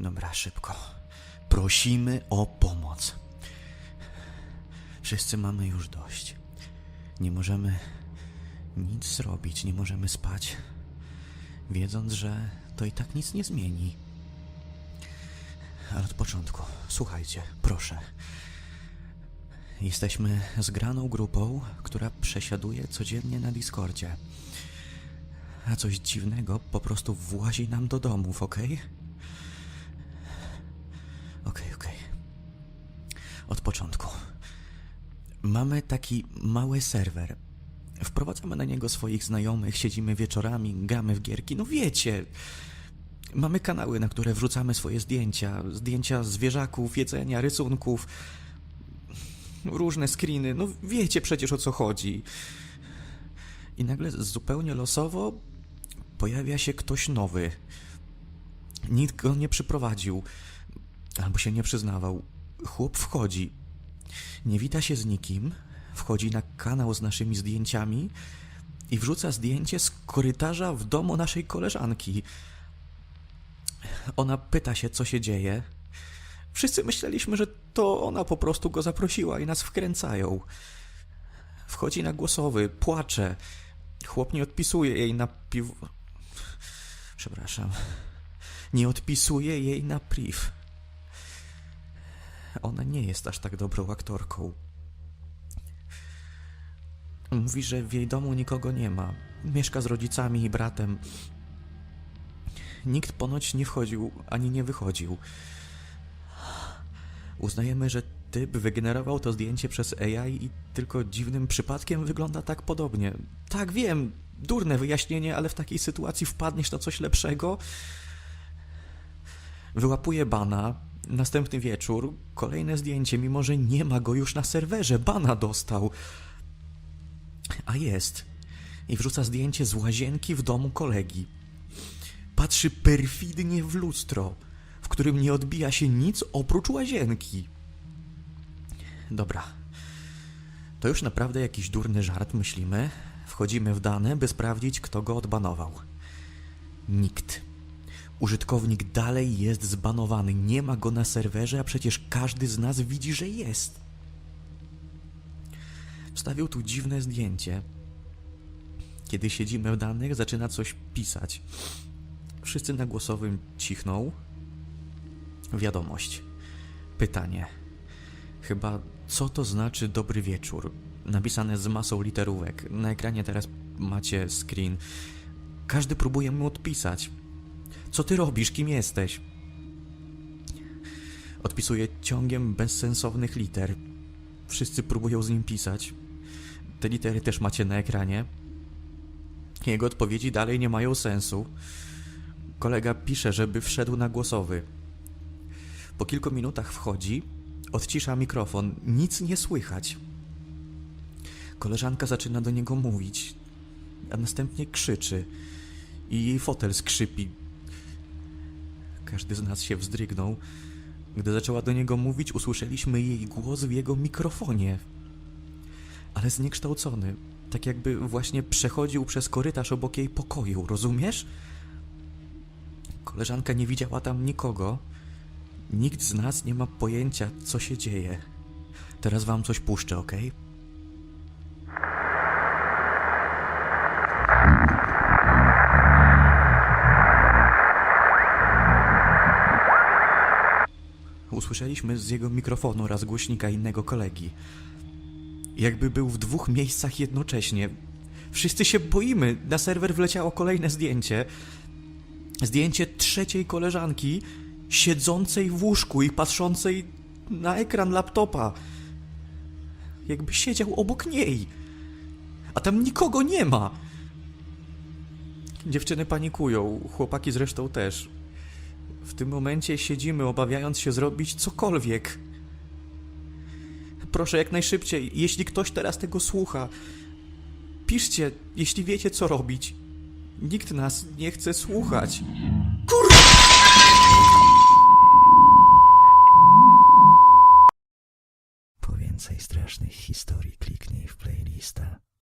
Dobra, szybko. Prosimy o pomoc. Wszyscy mamy już dość. Nie możemy nic zrobić, nie możemy spać, wiedząc, że to i tak nic nie zmieni. Ale od początku, słuchajcie, proszę. Jesteśmy zgraną grupą, która przesiaduje codziennie na Discordzie. A coś dziwnego po prostu włazi nam do domów, okej? Okej, okej. Od początku. Mamy taki mały serwer. Wprowadzamy na niego swoich znajomych, siedzimy wieczorami, gramy w gierki, no wiecie. Mamy kanały, na które wrzucamy swoje zdjęcia, zdjęcia zwierzaków, jedzenia, rysunków, różne screeny, no wiecie przecież o co chodzi. I nagle zupełnie losowo pojawia się ktoś nowy. Nikt go nie przyprowadził, albo się nie przyznawał. Chłop wchodzi, nie wita się z nikim, wchodzi na kanał z naszymi zdjęciami i wrzuca zdjęcie z korytarza w domu naszej koleżanki. Ona pyta się, co się dzieje. Wszyscy myśleliśmy, że to ona po prostu go zaprosiła i nas wkręcają. Wchodzi na głosowy, płacze. Chłop nie odpisuje jej na piw... Przepraszam. Nie odpisuje jej na priv. Ona nie jest aż tak dobrą aktorką. Mówi, że w jej domu nikogo nie ma. Mieszka z rodzicami i bratem. Nikt ponoć nie wchodził ani nie wychodził. Uznajemy, że typ wygenerował to zdjęcie przez AI i tylko dziwnym przypadkiem wygląda tak podobnie. Tak, wiem, durne wyjaśnienie, ale w takiej sytuacji wpadniesz na coś lepszego. Wyłapuje bana, następny wieczór, kolejne zdjęcie, mimo że nie ma go już na serwerze, bana dostał. A jest. I wrzuca zdjęcie z łazienki w domu kolegi. Patrzy perfidnie w lustro, w którym nie odbija się nic oprócz łazienki. Dobra. To już naprawdę jakiś durny żart, myślimy. Wchodzimy w dane, by sprawdzić, kto go odbanował. Nikt. Użytkownik dalej jest zbanowany, nie ma go na serwerze, a przecież każdy z nas widzi, że jest. Wstawił tu dziwne zdjęcie. Kiedy siedzimy w danych, zaczyna coś pisać. Wszyscy na głosowym cichną. Wiadomość. Pytanie. Chyba co to znaczy dobry wieczór? Napisane z masą literówek. Na ekranie teraz macie screen. Każdy próbuje mu odpisać. Co ty robisz? Kim jesteś? Odpisuje ciągiem bezsensownych liter. Wszyscy próbują z nim pisać. Te litery też macie na ekranie. Jego odpowiedzi dalej nie mają sensu. Kolega pisze, żeby wszedł na głosowy. Po kilku minutach wchodzi, odcisza mikrofon, nic nie słychać. Koleżanka zaczyna do niego mówić, a następnie krzyczy i jej fotel skrzypi. Każdy z nas się wzdrygnął. Gdy zaczęła do niego mówić, usłyszeliśmy jej głos w jego mikrofonie. Ale zniekształcony, tak jakby właśnie przechodził przez korytarz obok jej pokoju, rozumiesz? Koleżanka nie widziała tam nikogo. Nikt z nas nie ma pojęcia, co się dzieje. Teraz wam coś puszczę, ok? Usłyszeliśmy z jego mikrofonu raz głośnika innego kolegi. Jakby był w dwóch miejscach jednocześnie. Wszyscy się boimy. Na serwer wleciało kolejne zdjęcie. Zdjęcie trzeciej koleżanki siedzącej w łóżku i patrzącej na ekran laptopa. Jakby siedział obok niej. A tam nikogo nie ma. Dziewczyny panikują, chłopaki zresztą też. W tym momencie siedzimy, obawiając się zrobić cokolwiek. Proszę jak najszybciej, jeśli ktoś teraz tego słucha, piszcie, jeśli wiecie co robić. Nikt nas nie chce słuchać.